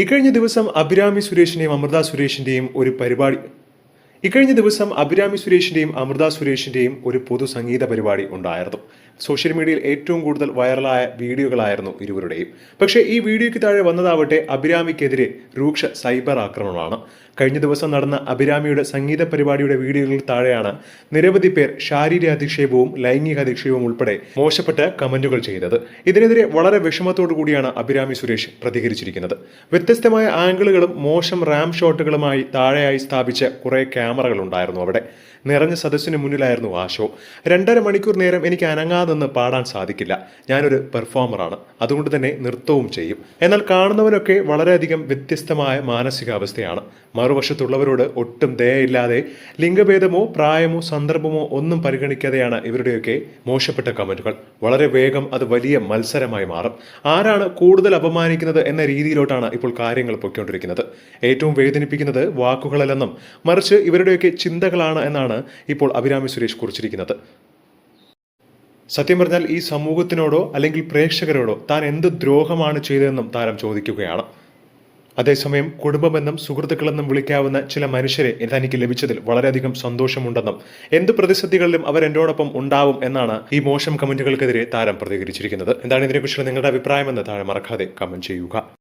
ഇക്കഴിഞ്ഞ ദിവസം അഭിരാമി സുരേഷിന്റെയും അമൃത സുരേഷിന്റെയും ഒരു പരിപാടി ഇക്കഴിഞ്ഞ ദിവസം അഭിരാമി സുരേഷിന്റെയും അമൃത സുരേഷിന്റെയും ഒരു പൊതു സംഗീത പരിപാടി ഉണ്ടായിരുന്നു. സോഷ്യൽ മീഡിയയിൽ ഏറ്റവും കൂടുതൽ വൈറലായ വീഡിയോകളായിരുന്നു ഇരുവരുടെയും. പക്ഷേ ഈ വീഡിയോയ്ക്ക് താഴെ വന്നതാവട്ടെ അഭിരാമിക്കെതിരെ രൂക്ഷ സൈബർ ആക്രമണമാണ്. കഴിഞ്ഞ ദിവസം നടന്ന അഭിരാമിയുടെ സംഗീത പരിപാടിയുടെ വീഡിയോകളിൽ താഴെയാണ് നിരവധി പേർ ശാരീരിക അധിക്ഷേപവും ലൈംഗിക അധിക്ഷേപവും ഉൾപ്പെടെ മോശപ്പെട്ട കമന്റുകൾ ചെയ്തത്. ഇതിനെതിരെ വളരെ വിഷമത്തോടു കൂടിയാണ് അഭിരാമി സുരേഷ് പ്രതികരിച്ചിരിക്കുന്നത്. വ്യത്യസ്തമായ ആംഗിളുകളും മോശം റാം ഷോട്ടുകളുമായി താഴെയായി സ്ഥാപിച്ച കുറേ ക്യാമറകൾ ഉണ്ടായിരുന്നു അവിടെ. നിറഞ്ഞ സദസ്സിന് മുന്നിലായിരുന്നു ആ ഷോ രണ്ടര മണിക്കൂർ നേരം എനിക്ക് അനങ്ങാതെ നിന്ന് പാടാൻ സാധിക്കില്ല. ഞാനൊരു പെർഫോമറാണ്. അതുകൊണ്ട് തന്നെ നൃത്തവും ചെയ്യും. എന്നാൽ കാണുന്നവരൊക്കെ വളരെയധികം വ്യത്യസ്തമായ മാനസികാവസ്ഥയാണ്. മറുവശത്തുള്ളവരോട് ഒട്ടും ദയയില്ലാതെ ലിംഗഭേദമോ പ്രായമോ സന്ദർഭമോ ഒന്നും പരിഗണിക്കാതെയാണ് ഇവരുടെയൊക്കെ മോശപ്പെട്ട കമന്റുകൾ. വളരെ വേഗം അത് വലിയ മത്സരമായി മാറും. ആരാണ് കൂടുതൽ അപമാനിക്കുന്നത് എന്ന രീതിയിലോട്ടാണ് ഇപ്പോൾ കാര്യങ്ങൾ പൊയ്ക്കൊണ്ടിരിക്കുന്നത്. ഏറ്റവും വേദനിപ്പിക്കുന്നത് വാക്കുകളല്ലെന്നും മറിച്ച് ഇവരുടെയൊക്കെ ചിന്തകളാണ് എന്നാണ് ഇപ്പോൾ അഭിരാമി സുരേഷ് കുറിച്ചിരിക്കുന്നത്. സത്യം പറഞ്ഞാൽ ഈ സമൂഹത്തിനോടോ അല്ലെങ്കിൽ പ്രേക്ഷകരോടോ താൻ എന്ത് ദ്രോഹമാണ് ചെയ്തതെന്നും താരം ചോദിക്കുകയാണ്. അതേസമയം കുടുംബമെന്നും സുഹൃത്തുക്കളെന്നും വിളിക്കാവുന്ന ചില മനുഷ്യരെ തനിക്ക് ലഭിച്ചതിൽ വളരെയധികം സന്തോഷമുണ്ടെന്നും എന്ത് പ്രതിസന്ധികളിലും അവർ എന്നോടൊപ്പം ഉണ്ടാവും എന്നാണ് ഈ മോശം കമന്റുകൾക്കെതിരെ താരം പ്രതികരിച്ചിരിക്കുന്നത്. എന്താണ് ഇതിനെക്കുറിച്ചുള്ള നിങ്ങളുടെ അഭിപ്രായമെന്ന് താഴെ മറക്കാതെ കമന്റ് ചെയ്യുക.